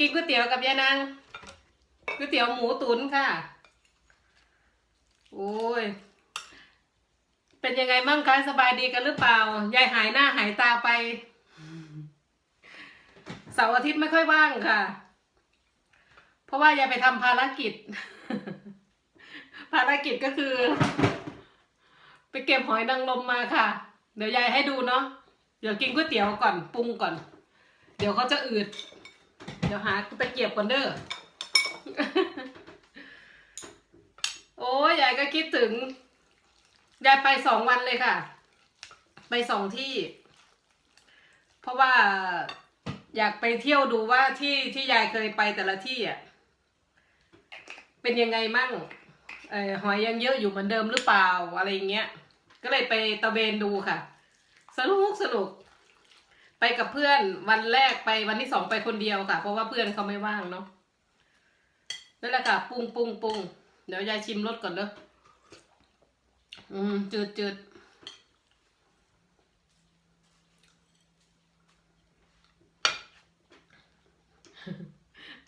กินก๋วยเตี๋ยวกับยายนางก๋วยเตี๋ยวหมูตุ๋นค่ะ โอ้ย เป็นยังไงมั่งคะสบายดีกันหรือเปล่า ยายหายหน้าหายตาไป เสาร์อาทิตย์ไม่ค่อยว่างค่ะ เพราะว่ายายไปทำภารกิจ ภารกิจก็คือ ไปเก็บหอยนางรมมาค่ะ เดี๋ยวยายให้ดูเนาะ เดี๋ยวกินก๋วยเตี๋ยวก่อนปรุงก่อน เดี๋ยวเขาจะอืด เดี๋ยวหาตะเกียบก่อนเด้อ โอ้ยยายก็คิดถึง ยายไปสองวันเลยค่ะ ไปสองที่ เพราะว่าอยากไปเที่ยวดูว่าที่ที่ยายเคยไปแต่ละที่อะ เป็นยังไงมั่งออหอยยังเยอะอยู่เหมือนเดิมหรือเปล่าอะไรเงี้ย ก็เลยไปตะเวนดูค่ะ สนุกสนุก ไปกับเพื่อนวันแรกไปวันที่สองไปคนเดียวค่ะ เพราะว่าเพื่อนเขาไม่ว่างเนาะนั่นแหละค่ะปรุงปรุงปรุงเดี๋ยวยายชิมรสก่อนเด้ออืมจืดจืด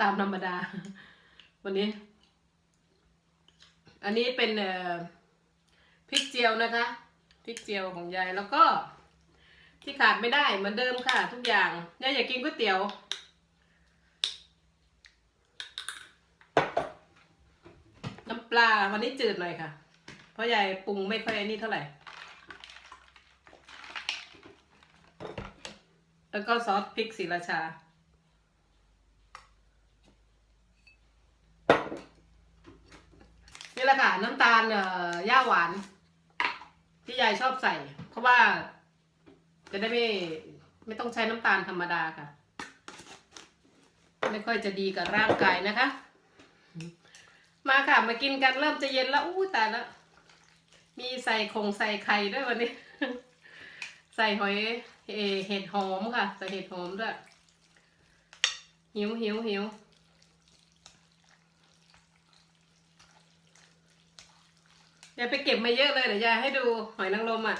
ตามธรรมดา วันนี้ อันนี้เป็นพริกเจียวนะคะพริกเจียวของยายแล้วก็ ที่ขาดไม่ได้เหมือนเดิมค่ะ ทุกอย่างยายอยากกินก๋วยเตี๋ยว น้ำปลาวันนี้จืดหน่อยค่ะ เพราะยายปรุงไม่ค่อยนี่เท่าไหร่ แล้วก็ซอสพริกศรีราชานี่แหละค่ะน้ำตาลเอ่อย่าหวาน ที่ยายชอบใส่ เพราะว่า จะได้ไม่ไม่ต้องใช้น้ำตาลธรรมดาค่ะ ไม่ค่อยจะดีกับร่างกายนะคะ มาค่ะมากินกันเริ่มจะเย็นแล้วอู้ตายแล้วมีใส่คงใส่ไข่ด้วยวันนี้ ใส่หอยเอเห็ดหอมค่ะ ใส่เห็ดหอมด้วย หิวหิวหิวยายไปเก็บมาเยอะเลยเดี๋ยวยายให้ดูหอยนางรมอะ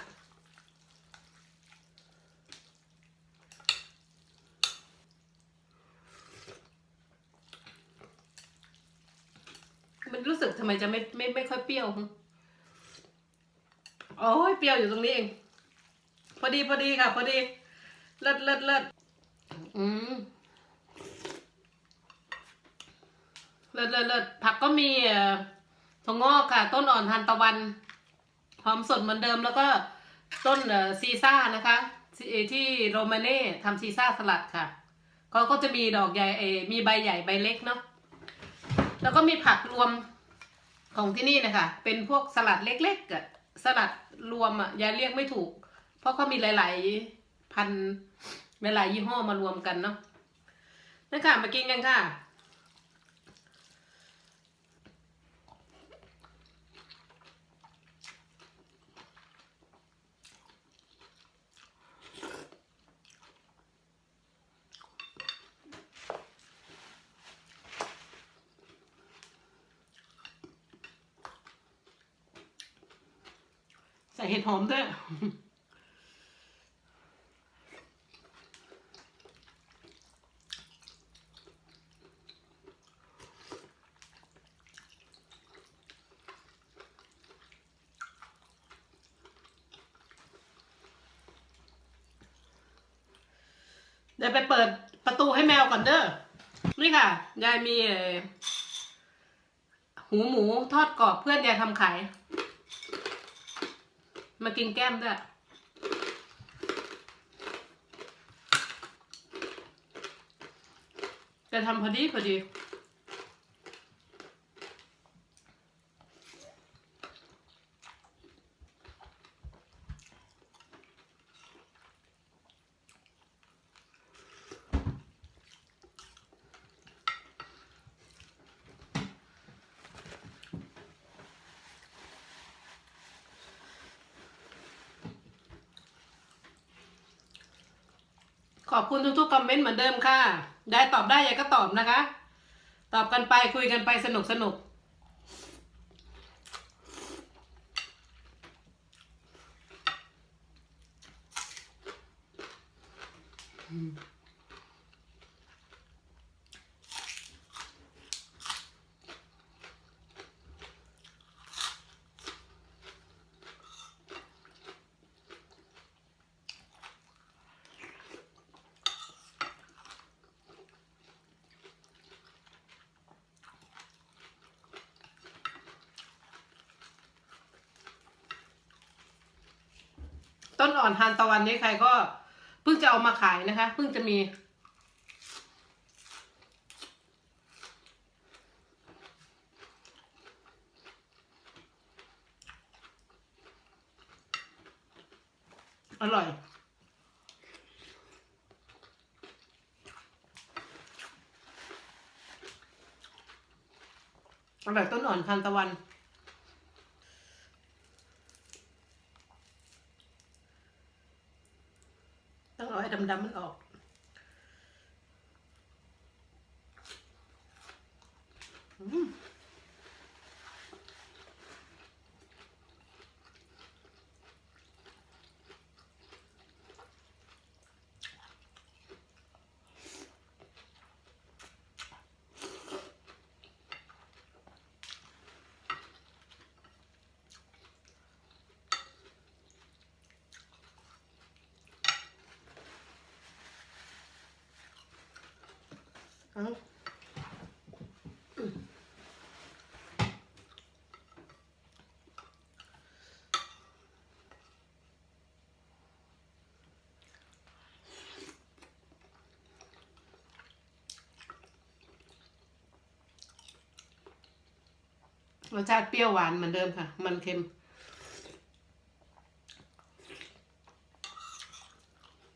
มจะไม่ไม่ไม่ค่อยเปรี้ยวโอ้ยเปรี้ยวอยู่ตรงนี้เอง พอดีพอดีค่ะ พอดี เลิศเลิศเลิศอืมเลิศเลิศเลิศผักก็มีเอ่อถั่วงอกค่ะ ต้นอ่อนทานตะวัน หอมสดเหมือนเดิมแล้วก็ต้นซีซ่านะคะที่โรมาเน่ทำซีซ่าสลัดค่ะเขาก็จะมีดอกใหญ่เอมีใบใหญ่ใบเล็กเนาะแล้วก็มีผักรวม ของที่นี่นะคะ เป็นพวกสลัดเล็กๆอะสลัดรวมอะยายเรียกไม่ถูก เพราะเขามีหลายๆพันหลายๆยี่ห้อมารวมกันเนาะนั่ค่ะมากินกันค่ะ ส่เห็ดหอมด้วย เดี๋ยวไปเปิดประตูให้แมวก่อนเด้อ นี่ค่ะ ยายมีหูหมูทอดกรอบเพื่อนยายทำขาย มากินแก้มด้วยจะทำพอดีพอดี ขอบคุณทุกๆคอมเมนต์เหมือนเดิมค่ะ ได้ตอบได้ยายก็ตอบนะคะ ตอบกันไปคุยกันไปสนุกสนุกอ่ อนทานตะวันนี้ใครก็เพิ่งจะเอามาขายนะคะเพิ่งจะมี อร่อยอร่อยต้นอ่อนทานตะวัน ต้องเอา ให้ดำๆมันออก อืม เอารสชาติเปรี้ยวหวานเหมือนเดิมค่ะ มันเค็ม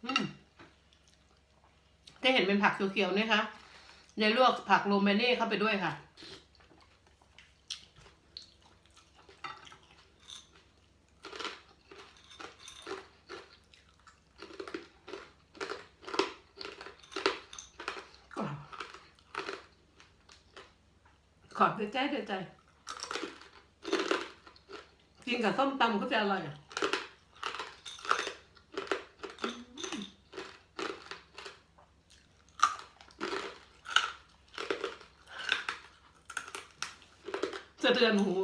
อืมที่เห็นเป็นผักเขียวๆนี่คะ ยายลวกผักโรเมเน่เข้าไปด้วยค่ะ ขอบด้วยใจด้วยใจ กินกับส้มตำก็จะอร่อยอะ สะเทือนหู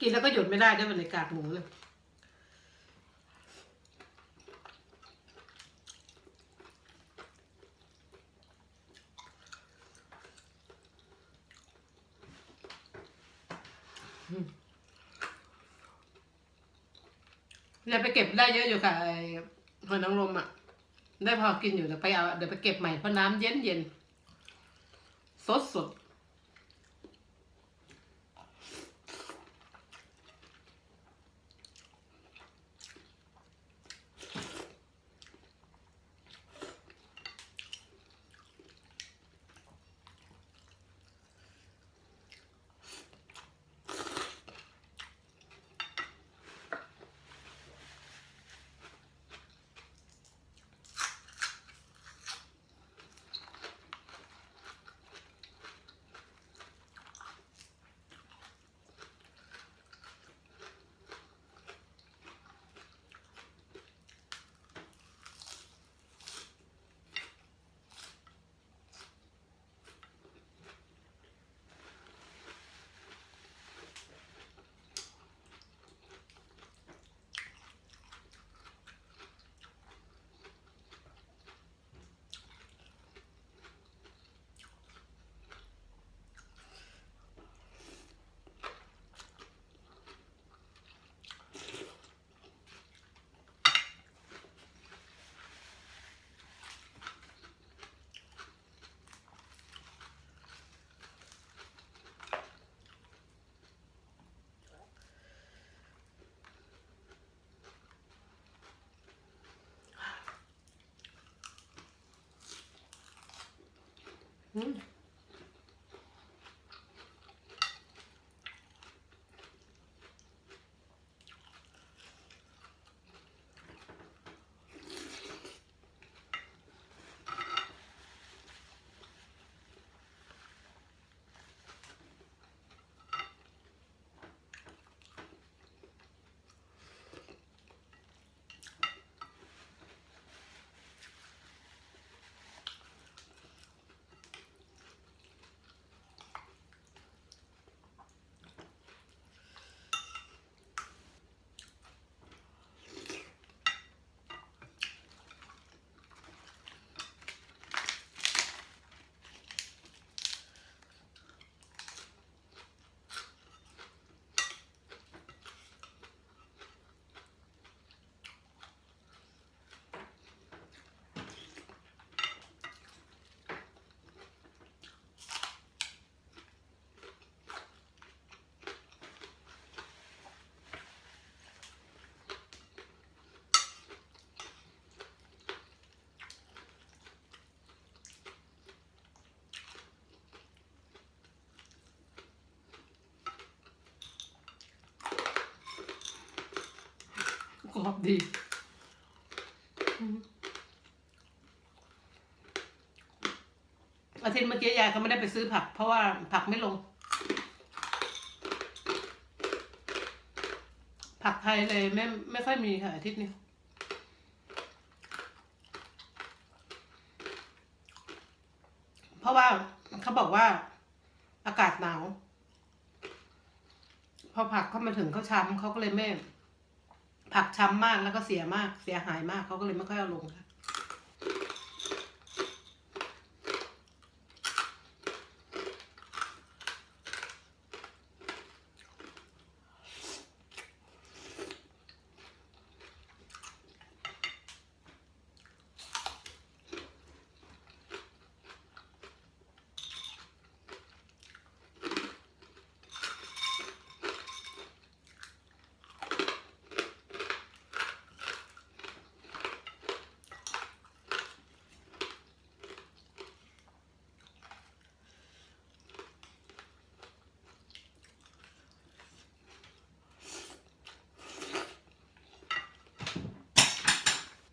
กินแล้วก็หยุดไม่ได้ด้วยบรรยากาศหมูเลย เดี๋ยวไปเก็บได้เยอะอยู่ค่ะไอ้หอยนางรมอะ ได้พอกินอยู่เดี๋ยวไปเอาเดี๋ยวไปเก็บใหม่เพราะน้ำเย็นเย็นสดสด อื รอบดีอืมอาทิตย์เมื่อกี้ยายก็ไม่ได้ไปซื้อผัก เพราะว่าผักไม่ลง ผักไทยเลยไม่ไม่ค่อยมีค่ะอาทิตย์นี้เพราะว่าเขาบอกว่าอากาศหนาว พอผักเข้ามาถึงเขาช้ำเขาก็เลยไม่ ผักช้ำมากแล้วก็เสียมากเสียหายมากเขาก็เลยไม่ค่อยเอาลงค่ะ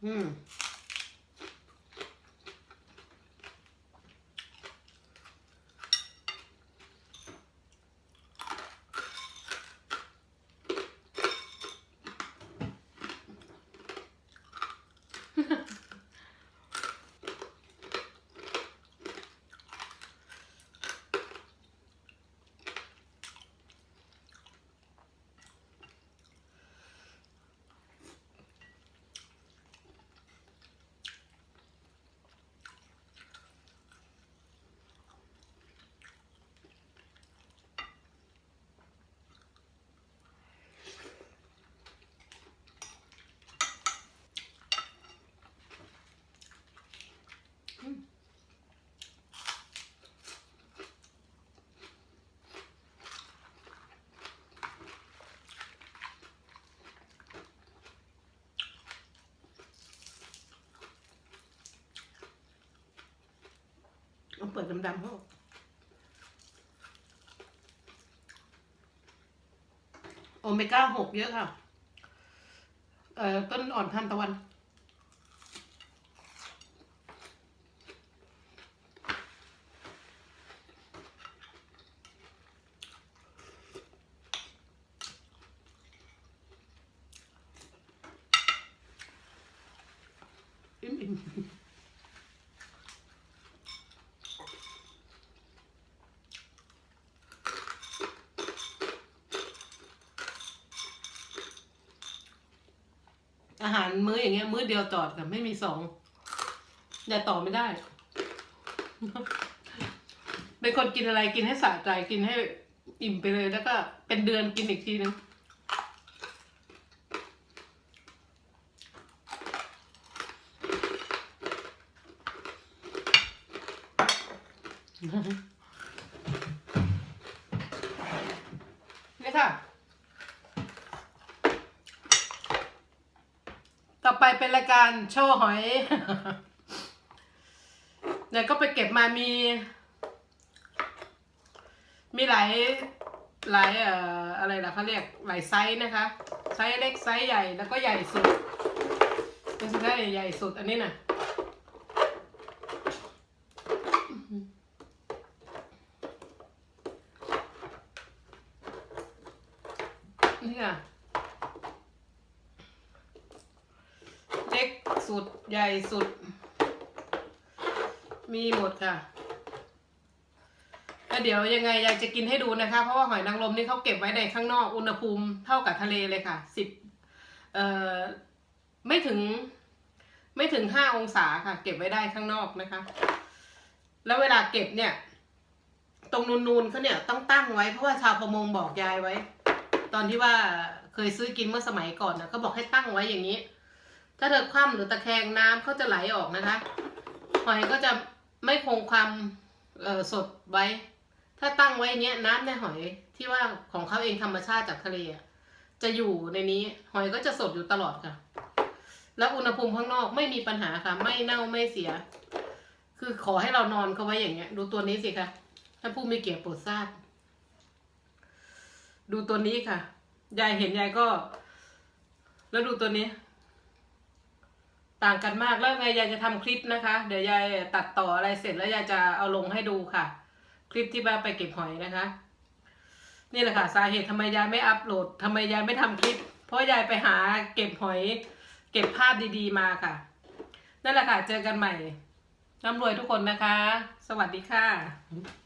อื ปิดดำๆเขาโอเมก้าหกเยอะค่ะ เอ่อต้นอ่อนทานตะวันอิ่มอิ่ มื้ออย่างเงี้ย มื้อเดียวจอดค่ะไม่มีสองอย่าต่อไม่ได้ เป็นคนกินอะไรกินให้สะใจกินให้อิ่มไปเลยแล้วก็ เป็นเดือนกินอีกทีนึงนี่ค่ะ ต่อไป เป็นรายการโชว์หอยเดี๋ยวก็ไปเก็บมามี มีหลายหลายเอ่ออะไรล่ะเขาเรียกหลายไซส์นะคะ ไซส์เล็กไซส์ใหญ่แล้วก็ใหญ่สุดเป็นไซส์ใหญ่สุดอันนี้น่ะนี่ค่ะ เล็ก สุดใหญ่สุด มีหมดค่ะแล้วเดี๋ยวยังไงยายจะกินให้ดูนะคะ เพราะว่าหอยนางรมนี่เขาเก็บไว้ในข้างนอกอุณหภูมิเท่ากับทะเลเลยค่ะสิบเอ่อไม่ถึง ไม่ถึงห้าองศาค่ะ เก็บไว้ได้ข้างนอกนะคะ แล้วเวลาเก็บเนี่ย ตรงนูนๆเขาเนี่ยต้องตั้งไว้เพราะว่าชาวประมงบอกยายไว้ ตอนที่ว่าเคยซื้อกินเมื่อสมัยก่อนนะเขาบอกให้ตั้งไว้อย่างนี้ ถ้าเธอคว่ำหรือตะแคงน้ำเขาจะไหลออกนะคะ หอยก็จะไม่คงความเออสดไว้ ถ้าตั้งไว้เงี้ยน้ำในหอยที่ว่าของเขาเองธรรมชาติจากทะเลจะอยู่ในนี้ หอยก็จะสดอยู่ตลอดค่ะ แล้วอุณหภูมิข้างนอกไม่มีปัญหาค่ะ ไม่เน่าไม่เสีย คือขอให้เรานอนเขาไว้อย่างเงี้ย ดูตัวนี้สิคะถ้าผู้มีเกียรติโปรดทราบ ดูตัวนี้ค่ะ ยายเห็นยายก็ แล้วดูตัวนี้ ต่างกันมากแล้วไงยายจะทำคลิปนะคะ เดี๋ยวยายตัดต่ออะไรเสร็จแล้วยายจะเอาลงให้ดูค่ะ คลิปที่บ้านไปเก็บหอยนะคะ นี่แหละค่ะ สาเหตุทำไมยายไม่อัพโหลดทำไมยายไม่ทำคลิป เพราะยายไปหาเก็บหอย เก็บภาพดีๆมาค่ะ นั่นแหละค่ะ เจอกันใหม่ร่ำรวยทุกคนนะคะ สวัสดีค่ะ